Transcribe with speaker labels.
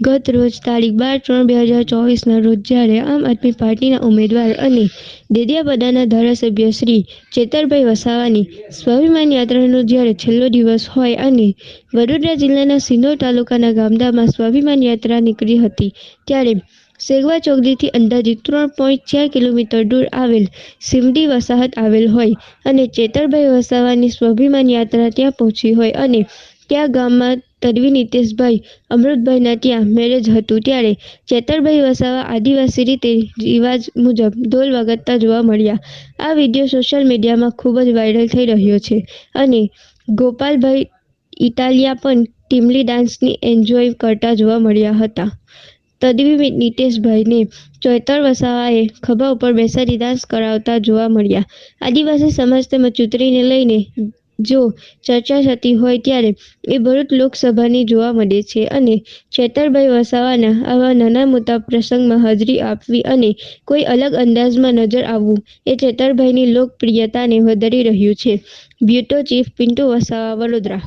Speaker 1: ગત રોજ તારીખ બાર ત્રણ બે હજાર ચોવીસના રોજ જ્યારે આમ આદમી પાર્ટીના ઉમેદવાર અને દેડિયાપાડાના ધારાસભ્ય શ્રી ચેતરભાઈ વસાવાની સ્વાભિમાન યાત્રાનો જ્યારે છેલ્લો દિવસ હોય અને વડોદરા જિલ્લાના સિંદોર તાલુકાના ગામડામાં સ્વાભિમાન યાત્રા નીકળી હતી, ત્યારે સેગવા ચોકડીથી અંદાજે ત્રણ પોઈન્ટ ચાર કિલોમીટર દૂર આવેલ સિમડી વસાહત આવેલ હોય અને ચેતરભાઈ વસાવાની સ્વાભિમાન યાત્રા ત્યાં પહોંચી હોય અને ત્યાં ગામમાં તડવી નીતેશભાઈ અમૃતભાઈના ત્યાં મેરેજ હતું ત્યારે ચેતરભાઈ વસાવા આદિવાસી રીતે રિવાજ મુજબ ઢોલ વગાડતા જોવા મળ્યા. આ વીડિયો સોશિયલ મીડિયામાં ખૂબ જ વાયરલ થઈ રહ્યો છે અને ગોપાલભાઈ ઇટાલિયા પણ ટીમલી ડાન્સની એન્જોય કરતા જોવા મળ્યા હતા. તદવી નીતેશભાઈને ચૈતર વસાવાએ ખભા ઉપર બેસાડી ડાન્સ કરાવતા જોવા મળ્યા. આદિવાસી સમાજ તેમજ ચૂંટણીને લઈને જો ચર્ચા થતી હોય ત્યારે એ ભરૂચ લોકસભાની જોવા મળે છે અને છેતરભાઈ વસાવાના આવા નાના મોટા પ્રસંગમાં હાજરી આપવી અને કોઈ અલગ અંદાજમાં નજર આવવું એ છેતરભાઈની લોકપ્રિયતાને વધારી રહ્યું છે. Bureau chief Pintu Vasava, Vadodara.